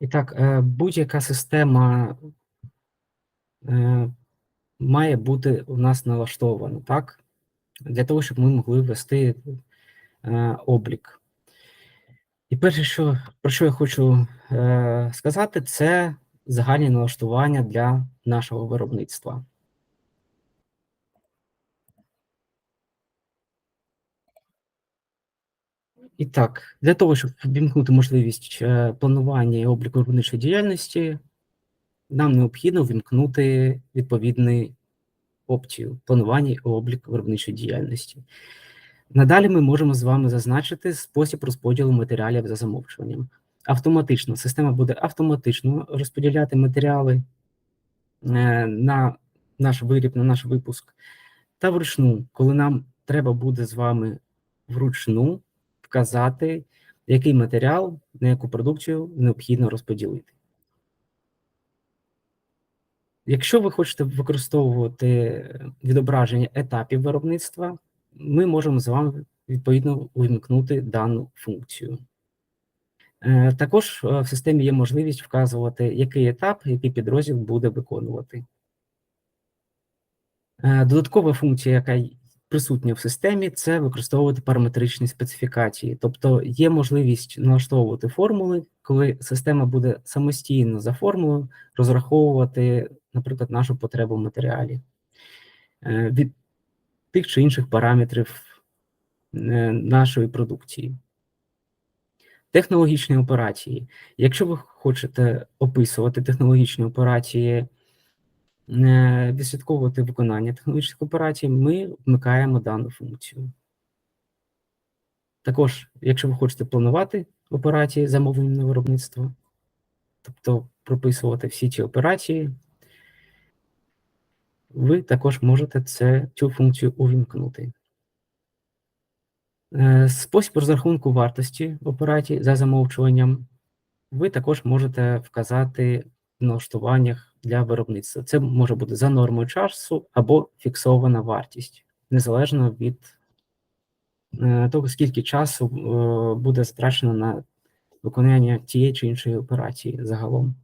І так, е, будь-яка система е, має бути у нас налаштована, так? Для того, щоб ми могли вести е, облік. І перше, що, про що я хочу сказати, це загальні налаштування для нашого виробництва. І так, для того, щоб ввімкнути можливість е, планування і обліку виробничої діяльності, нам необхідно ввімкнути відповідну опцію планування і облік виробничої діяльності. Надалі ми можемо з вами зазначити спосіб розподілу матеріалів за замовчуванням. Автоматично система буде автоматично розподіляти матеріали е, на наш виріб, на наш випуск, та вручну, коли нам треба буде з вами вручну вказати, який матеріал на яку продукцію необхідно розподілити. Якщо ви хочете використовувати відображення етапів виробництва, ми можемо з вами відповідно увімкнути дану функцію. Е, Також е, в системі є можливість вказувати, який етап, який підрозділ буде виконувати. Е, Додаткова функція, яка й присутня в системі, це використовувати параметричні специфікації. Тобто є можливість налаштовувати формули, коли система буде самостійно за формулою розраховувати, наприклад, нашу потребу в матеріалі е, від тих чи інших параметрів е, нашої продукції. Технологічні операції. Якщо ви хочете описувати технологічні операції, відслідковувати виконання технологічних операцій, ми вмикаємо дану функцію. Також, якщо ви хочете планувати операції замовлення на виробництво, тобто прописувати всі ці операції, ви також можете це, цю функцію увімкнути. Е, Спосіб розрахунку вартості операцій за замовчуванням ви також можете вказати налаштуваннях для виробництва. Це може бути за нормою часу або фіксована вартість, незалежно від е, того, скільки часу е, буде затрачено на виконання тієї чи іншої операції загалом.